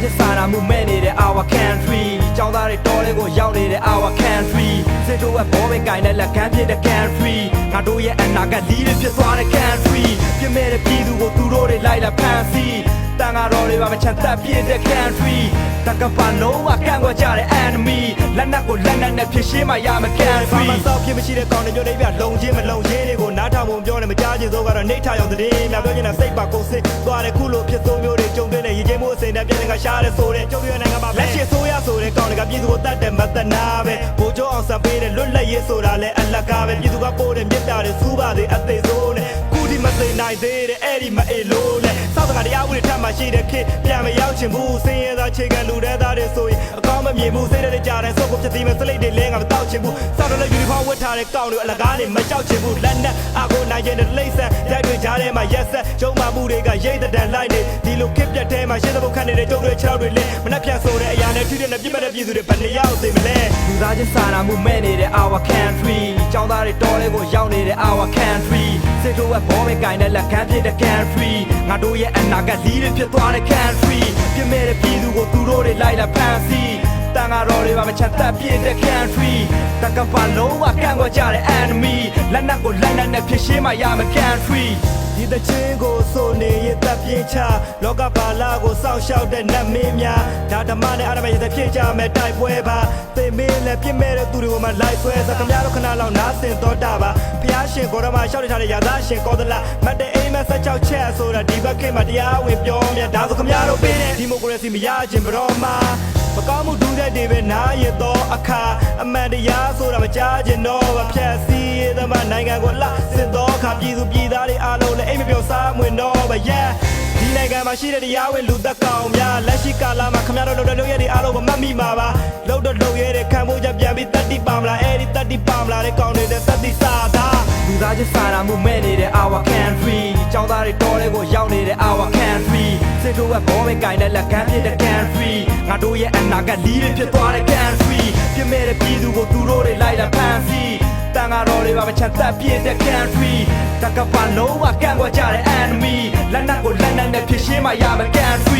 မှုမဲ့နေတဲ့ our country ចောင်းသားတွေတော်လေးကိုရောက်နေတဲ့ our country စစ်တို့ကဘောပဲကင်တဲ့လက်ကမ်းဖြစ်တဲ့ country ငါတို့ရဲ့အနာဂတ်လီးတွေဖြစ်သွားတဲ့ country ပြစ်မဲ့တဲ့ပြည်သူကိုသူတို့တွေလိုက်လာဖမ်းဆီးတန်ဃာတော်တွေပါမချန်တပ်ပြည့်တဲ့ country တကပလုံးဝကန့်ကွက်ကြတဲ့ enemy လက်နက်ကိုလက်နက်နဲ့ဖြစ်ရှင်းမှရမယ် country ဘာမှစောက်ဖြစ်မရှိတဲ့ကောင်းတဲ့မျိုးတွေပြလုံချင်းမလုံချင်းတွေကိုနားထောင်ဖို့ပြောတယ်မကြားချင်သောကတော့နှိတ်ထရောက်တဲ့င်းများပြောချင်တာစိတ်ပါကုန်စစ်သွားတယ်ခုလိုဖြစ်ဆုံးမျိုးတွေကြုံတွေ့နေရည်ချင်းမှုအစိမ်နဲ့ပြည်နယ်ကရှားတဲ့ဆိုတဲ့ကျုပ်ရနိုင်ငံမှာလက်ရှိဆိုရဆိုတဲ့ကောင်းတွေကပြည်သူကိုတတ်တယ်မတနာပဲဘိုးကျော်အောင်ဆက်ပေးတဲ့လွတ်လပ်ရေးဆိုတာလဲအလကားပဲပြည်သူကပို့တဲ့မြစ်တာတွေစူးပါတွေအသေးဆုံးနဲ့ကုဒီမသိ နိုင်သေးတဲ့အဲ့ဒီမအေလို့နဲ့စောက်တကတရားဥပဒေထပ်မှရှိတဲ့ခေတ်ပြန်မရောက်ချင်ဘူးစင်းရဲသားခြေကလူတဲ့သားတွေဆိုရင်အကောင်းမမြင်ဘူးစိတ်တွေကြတဲ့စုပ်ကိုဖြစ်ပြီးမဲ့စလိတ်တွေလဲငါမတောက်ချင်ဘူးစောက်တယ်လည်းယူနီဖောင်းဝတ်ထားတဲ့ကောင်းတွေအလကားတွေမကြောက်ချင်ဘူးလက်နဲ့အကိုနိုင်ကျင်တဲ့လိမ့်ဆက်တိုက်တွေကြားထဲမှာရက်ဆက်ကျုံမှမှုတွေကရိတ်တဲ့တန်လိုက်နေဒီလိုခစ်ပြတ်ထဲမှာရှင်းတဲ့ဘုတ်ခတ်နေတဲ့ကျုပ်တွေခြေထောက်တွေလဲမနှက်ဖြတ်ဆိုတဲ့အရာနဲ့ထိတဲ့နဲ့ပြစ်မဲ့တဲ့ပြည်သူတွေဘယ်နှယောက်သိမလဲလူသားချင်းစာနာမှုမဲ့နေတဲ့ our country ចောင်းသားတွေတော်လေးကိုရောက်နေတဲ့ our country စစ်တို့ကဘောပဲကင်တဲ့လက်ကမ်းဖြစ်တဲ့ country ငါတို့ရဲ့အနာဂတ်လီးတွေဖြစ်သွားတဲ့ country ပြစ်မဲ့တဲ့ပြည်သူကိုသူတို့တွေလိုက်လာဖမ်းဆီးတန်ဃာတော်တွေပါမချန်တပ်ပြည့်တဲ့ country တကပလုံးဝကန့်ကွက်ကြတဲ့ enemy လက်နက်ကိုလက်နက်နဲ့ဖြစ်ရှင်းမှရမယ် country ဒီတချင်းကိုစိုးနေရတပ်ပြင်းချလောကပါလာကိုစောင့်ရှောက်တဲ့နတ်မင်းများဒါဓမ္မနဲ့အာရမရဲ့ဖြစ်ကြမယ်တိုက်ပွဲပါသိမင်းလည်းပြစ်မဲ့တဲ့သူတွေကိုမှလိုက်ဆွဲစခမရတို့ခဏလောက်နားဆင်တော့တာပါဖျားရှင်ကိုရမရှောက်ထားတဲ့ရာသားရှင်ကောသလမတ်တဲ့အိမ်မက်ဆက်ချောက်ချက်ဆိုတာဒီဘက်ခေတ်မှာတရားဝင်ပြောမြတ်ဒါဆိုခမရတို့ပေးတဲ့ဒီမိုကရေစီမရခြင်းဘရောမှာမကောင်းမှုဒူးတဲ့တွေပဲနားရတော့အခါအမှန်တရားဆိုတာမကြားခြင်းတော့ဗဖြတ်စီ ရသမားနိုင်ငံကိုလှစစ်တော့အခါပြည်သူပြည်သားတွေအားလုံးလည်းအိမ်မပြောစားမွင်တော့ဗရဲ့ဒီနိုင်ငံမှာရှိတဲ့တရားဝင်လူသက်ကောင်များလက်ရှိကာလမှာခမရတို့လုပ်တဲ့လုပ်ရတဲ့အားလုံးကိုမှတ်မိမှာပါလုပ်တော့လုပ်ရတဲ့ခံဖို့ကြပြန်ပြီးတက်တိပါမလားအဲ့ဒီတက်တိပါမလားတဲ့ကောင်တွေနဲ့တက်တိစားတာလူသားချင်းစာနာမှုမဲ့နေတဲ့ our country ចောင်းသားတွေတော်လေးကိုရောက်နေတဲ့ our country စစ်တို့ကဘောပဲကင်တဲ့လက်ကမ်းဖြစ်တဲ့ country ငါတို့ရဲ့အနာဂတ်လီးတွေဖြစ်သွားတဲ့ country ပြစ်မဲ့တဲ့ပြည်သူကိုသူတို့တွေလိုက်လာဖမ်းဆီး တန်ဃာတော်တွေပါမချန်တပ်ပြည့်တဲ့ country တကပလုံးဝကန့်ကွက်ကြတဲ့ enemy လက်နက်ကိုလက်နက်နဲ့ဖြစ်ရှင်းမှရမယ် country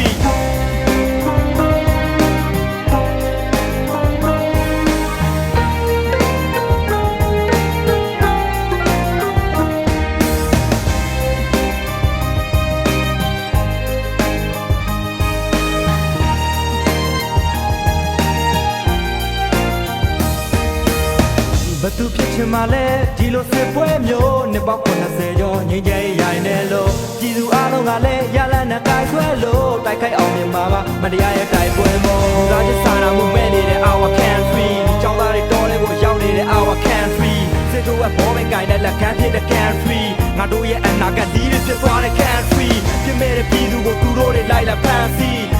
သူဖြစ်ချင်မှလဲဒီလိုစစ်ပွဲမျိုးနှစ်ပေါင်း90ကျော်ငြိမ်းချမ်းရေးရိုင်နေလို့ပြည်သူအလုံးကလည်းရလန်းနဲ့တိုက်ဆွဲလို့တိုက်ခိုက်အောင်မြင်မှာပါမတရားရဲ့တိုက်ပွဲမို့ဒါချစ်စာနာမှုမဲ့နေတဲ့ our country ចောင်းသားတွေတော်လေးကိုရောက်နေတဲ့ our country စစ်တို့ကဘောပဲကင်တဲ့လက်ကမ်းဖြစ်တဲ့ country ငါတို့ရဲ့အနာဂတ်လီးတွေဖြစ်သွားတဲ့ country ပြစ်မဲ့တဲ့ပြည်သူကိုသူတို့တွေလိုက်လာဖမ်းဆီးတန်ဃာတော်တွေပါမ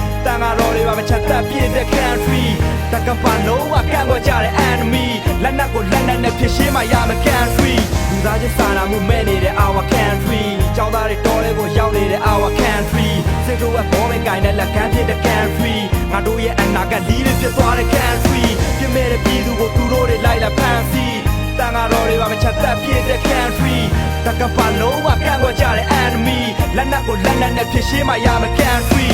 ချန်တပ်ပြည့်တဲ့ country တကပလုံးဝကန့်ကွက်ကြတဲ့ enemy လက်နက်ကိုလက်နက်နဲ့ဖြစ်ရှင်းမှရမယ် country လူသားချင်းစာနာမှုမဲ့နေတဲ့ our country ចောင်းသားတွေတော်လေးကိုရောက်နေတဲ့ our country စစ်တို့ကဘောပဲကင်တဲ့လက်ကမ်းဖြစ်တဲ့ country ငါတို့ရဲ့အနာဂတ်လီးတွေဖြစ်သွားတဲ့ country ပြစ်မဲ့တဲ့ပြည်သူကိုသူတို့တွေလိုက်လာဖမ်းဆီးတန်ဃာတော်တွေပါမချန်တပ်ပြည့်တဲ့ country တကပလုံးဝကန့်ကွက်ကြတဲ့ enemy လက်နက်ကိုလက်နက်နဲ့ဖြစ်ရှင်းမှရမယ် country